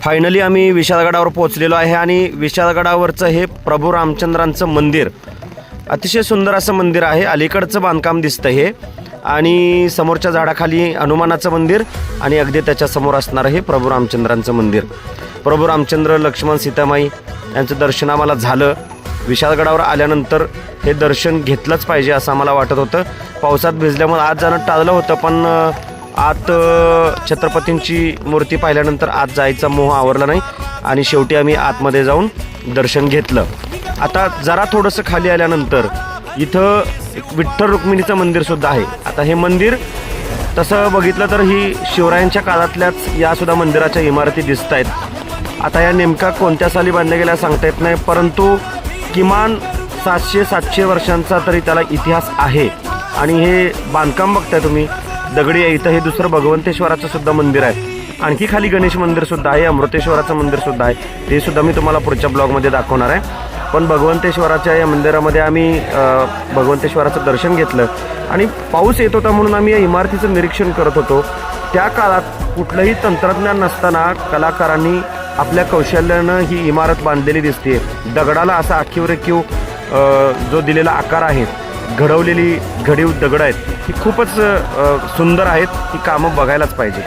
Finally आम्ही विशाळगडावर पोहोचलेलो आहे आणि विशाळगडावरचं हे प्रभू रामचंद्रांचं मंदिर अतिशय सुंदर असं मंदिर आहे. अलीकडचं बांधकाम दिसतं हे. आणि समोरच्या झाडाखाली हनुमानाचं मंदिर आणि अगदी त्याच्यासमोर असणारं हे प्रभू रामचंद्रांचं मंदिर. प्रभू रामचंद्र लक्ष्मण सीतामाई यांचं दर्शन आम्हाला झालं. विशाळगडावर आल्यानंतर हे दर्शन घेतलंच पाहिजे असं आम्हाला वाटत होतं. पावसात भिजल्यामुळे आज जाणं टाळलं होतं पण आत छत्रपतींची मूर्ती पाहिल्यानंतर आत जायचा मोह आवरला नाही आणि शेवटी आम्ही आतमध्ये जाऊन दर्शन घेतलं. आता जरा थोडंसं खाली आल्यानंतर इथं एक विठ्ठल रुक्मिणीचं मंदिरसुद्धा आहे. आता हे मंदिर तसं बघितलं तर ही शिवरायांच्या काळातल्याच यासुद्धा मंदिराच्या इमारती दिसत आहेत. आता या नेमका कोणत्या साली बांधल्या गेल्या सांगता येत नाही परंतु किमान सातशे सातशे वर्षांचा तरी त्याला इतिहास आहे. आणि हे बांधकाम बघताय तुम्ही दगडी आहे इथं हे दुसरं भगवंतेश्वराचं सुद्धा मंदिर आहे. आणखी खाली गणेश मंदिर सुद्धा आहे अमृतेश्वराचं मंदिर सुद्धा आहे. ते सुद्धा मी तुम्हाला पुढच्या ब्लॉगमध्ये दाखवणार आहे. पण भगवंतेश्वराच्या या मंदिरामध्ये आम्ही भगवंतेश्वराचं दर्शन घेतलं. आणि पाऊस येत होता म्हणून आम्ही या इमारतीचं निरीक्षण करत होतो. त्या काळात कुठलंही तंत्रज्ञान नसताना कलाकारांनी आपल्या कौशल्यानं ही इमारत बांधलेली दिसते दगडाला असा आखीव रेखीव जो दिलेला आकार आहे घडवलेली घडीव दगड आहेत. ही खूपच सुंदर आहेत. ही कामं बघायलाच पाहिजे